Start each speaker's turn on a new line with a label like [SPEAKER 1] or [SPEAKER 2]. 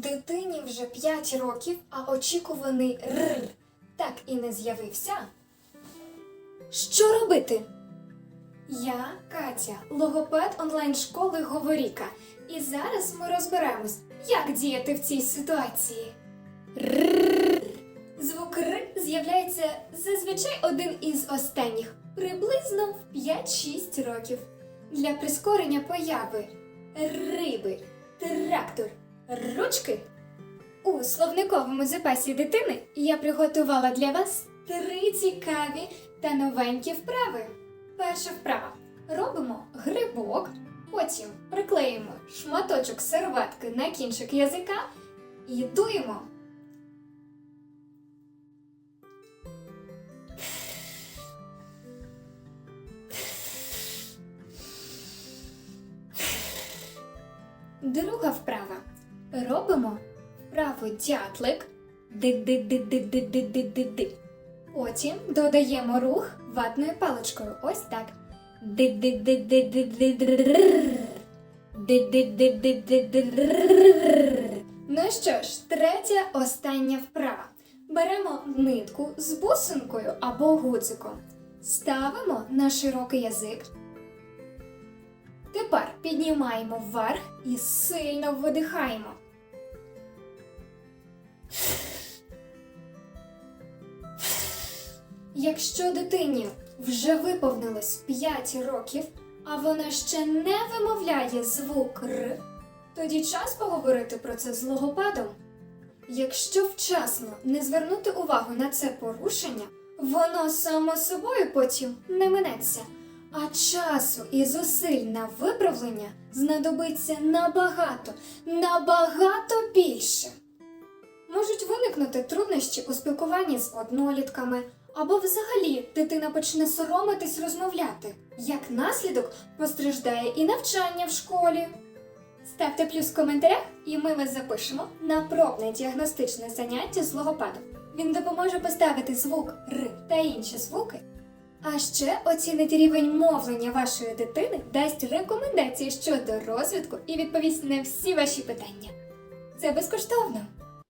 [SPEAKER 1] Дитині вже 5 років, а очікуваний р так і не з'явився. Що робити? Я Катя, логопед онлайн-школи Говоріка. І зараз ми розберемось, як діяти в цій ситуації. Р. Звук Р з'являється зазвичай один із останніх, приблизно в 5-6 років. Для прискорення появи риби, ручки. У словниковому запасі дитини я приготувала для вас три цікаві та новенькі вправи. Перша вправа. Робимо грибок, потім приклеїмо шматочок серветки на кінчик язика і дуємо. Друга вправа. Робимо вправу дятлик. Ди-ди-ди-ди-ди-ди-ди-ди. Потім додаємо рух ватною паличкою. Ось так. Ну що ж, третя остання вправа. Беремо нитку з бусинкою або гудзиком. Ставимо на широкий язик. Тепер піднімаємо вверх і сильно видихаємо. Якщо дитині вже виповнилось 5 років, а вона ще не вимовляє звук Р, тоді час поговорити про це з логопедом. Якщо вчасно не звернути увагу на це порушення, воно само собою потім не минеться, а часу і зусиль на виправлення знадобиться набагато, набагато більше. Можуть виникнути труднощі у спілкуванні з однолітками, або взагалі дитина почне соромитись розмовляти. Як наслідок постраждає і навчання в школі. Ставте плюс в коментарях, і ми вас запишемо на пробне діагностичне заняття з логопедом. Він допоможе поставити звук Р та інші звуки. А ще оцінить рівень мовлення вашої дитини, дасть рекомендації щодо розвитку і відповість на всі ваші питання. Це безкоштовно.